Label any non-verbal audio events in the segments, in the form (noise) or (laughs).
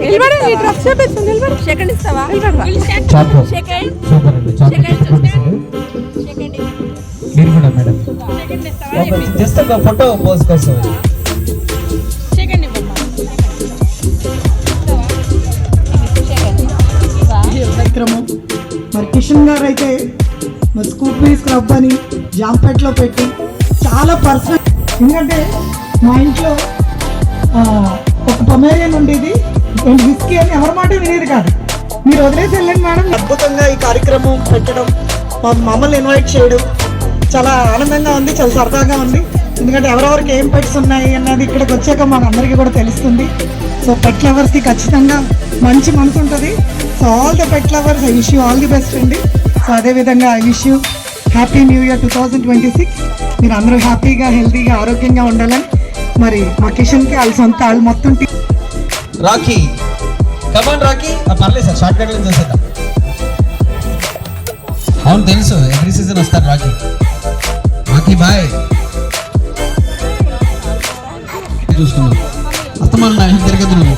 నిలబడు ఈ డ్రెస్ చూపించు నిలబడు. సెకండ్ ఇస్తావా? చాపు సెకండ్ సూపర్ అండి చాపు సెకండ్ కొట్టేశారు. సెకండ్ మీరు కూడా మేడం. సెకండ్ ఇస్తావా? ఒక జస్ట్ ఒక ఫోటో పోజ్ కోసం. సెకండ్ ఇవ్వమ్మా. కార్యక్రమం మరి కిషన్ గారు అయితే మరి స్కూపీ స్క్రబ్ అని జాంపెట్లో పెట్టి చాలా పర్సనల్ ఎందుకంటే మా ఇంట్లో ఒక పొమేరియన్ ఉండేది. రెండు విస్కీ అని ఎవరి మాట వినేది కాదు. మీరు వదిలేసి వెళ్ళండి మేడం. అద్భుతంగా ఈ కార్యక్రమం పెట్టడం మా మమ్మల్ని ఇన్వైట్ చేయడం చాలా ఆనందంగా ఉంది చాలా సరదాగా ఉంది. ఎందుకంటే ఎవరెవరికి ఏం పెట్స్ ఉన్నాయి అన్నది ఇక్కడికి వచ్చాక మన అందరికీ కూడా తెలుస్తుంది. సో పెట్ లవర్స్కి ఖచ్చితంగా మంచి మనసు ఉంటుంది. So all the pet lovers I wish you all the best అండి. సో అదేవిధంగా I wish you happy new year two thousand twenty six మీరు అందరూ హ్యాపీగా హెల్తీగా ఆరోగ్యంగా ఉండాలని మరి మా కిషన్కి వాళ్ళ సొంత వాళ్ళు మొత్తం టీ- రాఖీ. కమాన్ రాఖీ. పర్లేదు సార్ షార్ట్ కట్ చేసేద్దాం అవును తెలుసు. ఎవ్రీ సీజన్ వస్తారు రాఖీ. రాఖీ బాయ్ చూసుకున్నాం అస్తమానం నా తిరగదు నువ్వు.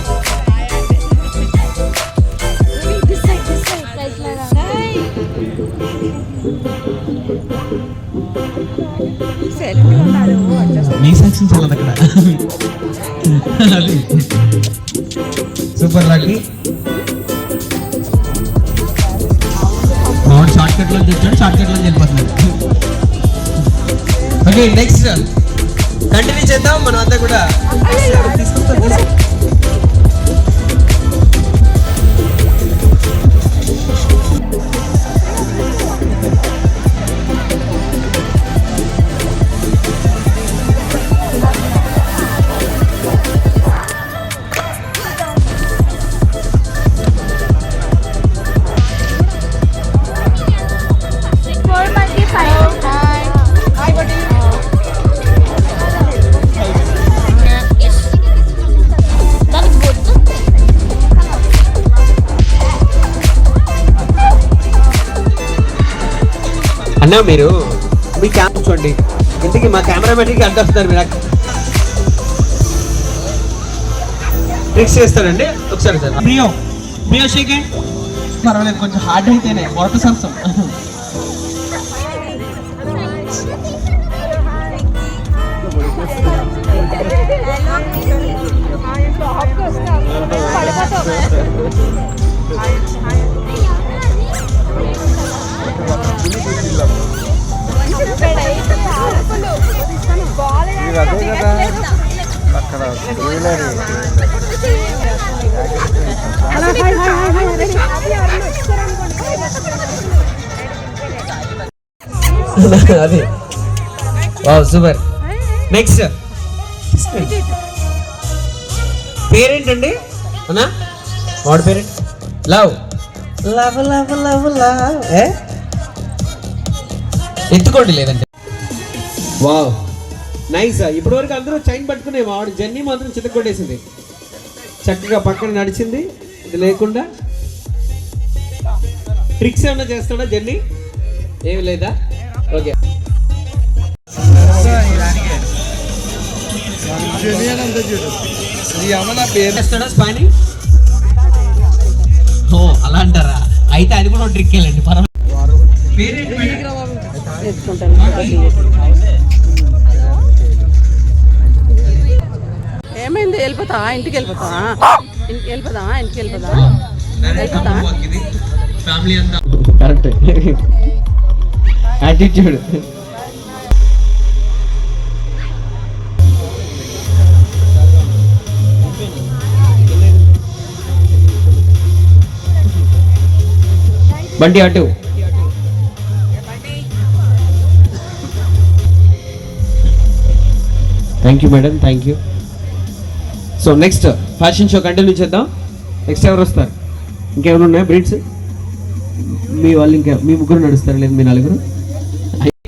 నీ సాక్ష్యం చాలదు అక్కడ. అది సూపర్ వాడు షార్ట్ కట్లో వచ్చాడు షార్ట్ కట్లో వెళ్ళిపోతున్నాడు ఓకే నెక్స్ట్ కంటిన్యూ చేద్దాం మనం అంతా కూడా. తీసుకుంటాం. అన్న మీరు మీ క్యామ్ చూడండి. ఇంటికి మా కెమెరామెన్కి అడ్డొస్తున్నారు మీరు. ట్రిక్స్ చేస్తారండి ఒకసారి సార్. ప్రియో ప్రియో షేకే పర్వాలేదు కొంచెం హార్డ్ అయితేనే. (laughs) మొరట అది వావ్ సూపర్. నెక్స్ట్ పేరేంటండి? అన్నా? వాడి పేరేంటి love. Love love love love. ఏ? ఎత్తుకోండి లేదంటే. వావ్. నైస్ ఇప్పటి వరకు అందరూ చైన్ పట్టుకునే వాడు. జర్నీ మాత్రం చితకొట్టేసింది చక్కగా పక్కన నడిచింది. ఇది లేకుండా. ట్రిక్స్ ఏమన్నా చేస్తాడా జర్నీ ఏమి లేదా? ఓకే చేస్తాడా స్పాని? ఓ అలా అంటారా? అయితే అది కూడా ట్రిక్ వెళ్ళండి పర్వాలేదు. వెళ్ళిపోతావా? ఇంటికి వెళ్ళిపోతావా? ఇంటికి వెళ్ళిపోదామా ఇంటికి అంతా. కరెక్ట్. యాటిట్యూడ్ బండి అటు. Thank you madam thank you so next fashion show continue చేద్దాం. నెక్స్ట్ ఎవరు వస్తారు? ఇంకెవరు ఉన్నాయి బ్రీడ్స్ మీ వాళ్ళు ఇంకా మీ ముగ్గురు నడుస్తారు లేదు మీ నలుగురు?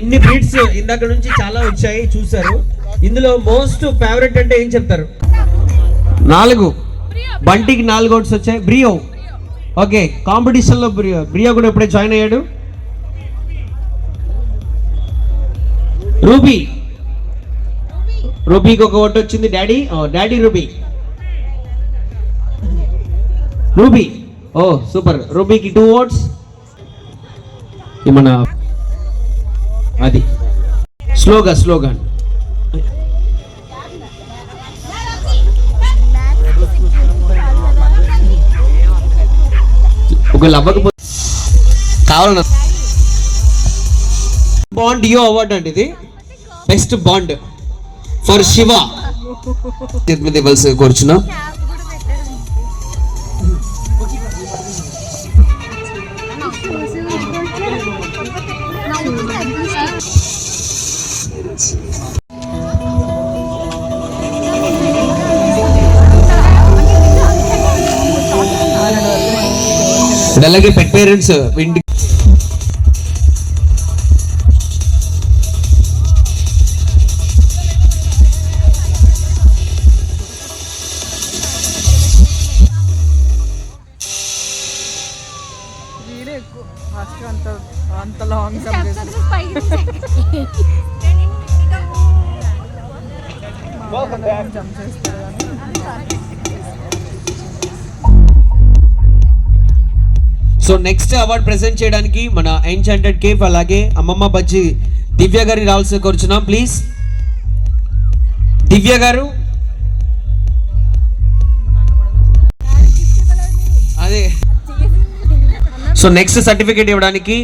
ఇన్ని బ్రీడ్స్ ఇందాక నుంచి చాలా వచ్చాయి చూసారు ఇందులో మోస్ట్ ఫేవరెట్ అంటే ఏం చెప్తారు? నాలుగు. బంటికి నాలుగు ఓట్స్ వచ్చాయి. బ్రియో. ఓకే కాంపిటీషన్లో బ్రియో. బ్రియో కూడా ఎప్పుడే జాయిన్ అయ్యాడు? రూబీ. రూబీకి ఒక ఓటు వచ్చింది daddy. Daddy Ruby. Ruby. Oh super. రూబీకి two votes. మన అది. స్లోగా స్లోగా. ఒకవేళ అవ్వకపోతే కావాలన్నా. బాండ్ యో అవార్డు అండి ఇది. Best bond for Shiva. తిరుమతి మీద ఇవ్వాల్సి కోరుచున్నాం. ఇది అలాగే పెట్ పేరెంట్స్ ఇంటి వీడే ఎక్కువ ఫస్ట్ అంత అంత లాంగ్ జంప్ చేస్తాడు సో నెక్స్ట్ అవార్డ్ ప్రెసెంట్ చేయడానికి మన ఎన్చాంటెడ్ కేఫ్ అలాగే అమ్మమ్మ బజ్జి దివ్య గారిని రావాల్సి కోరుచున్నాం. ప్లీజ్ దివ్య గారు. అదే. సో నెక్స్ట్ సర్టిఫికేట్ ఇవ్వడానికి